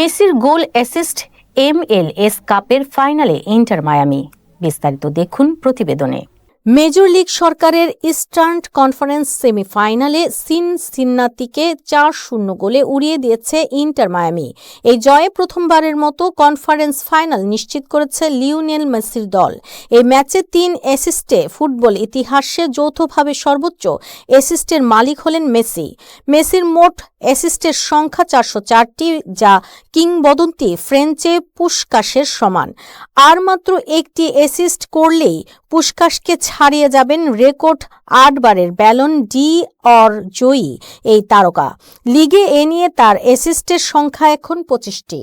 মেসির goal assist M L S কাপের ফাইনালে ইন্টার মায়ামি। বিস্তারিত দেখুন প্রতিবেদনে। মেজর লীগ সরকারের ইস্টার্ন কনফারেন্স সেমিফাইনালে সিন সিন্নাতিকে চার শূন্য গোলে উড়িয়ে দিয়েছে ইন্টার মায়ামি। এই জয়ে প্রথমবারের মতো কনফারেন্স ফাইনাল নিশ্চিত করেছে লিওনেল মেসির দল। এই ম্যাচে তিন অ্যাসিস্টে ফুটবল ইতিহাসে যৌথভাবে সর্বোচ্চ অ্যাসিস্টের মালিক হলেন মেসি। মেসির মোট অ্যাসিস্টের সংখ্যা চারশো চারটি, যা কিংবদন্তি ফ্রেঞ্চে পুষ্কাশের সমান। আর মাত্র একটি অ্যাসিস্ট করলেই পুষ্কাশকে ছাড়িয়ে যাবেন রেকর্ড আটবারের ব্যালন ডি অর জয়ী এই তারকা। লিগে এ নিয়ে তার অ্যাসিস্টের সংখ্যা এখন পঁচিশটি।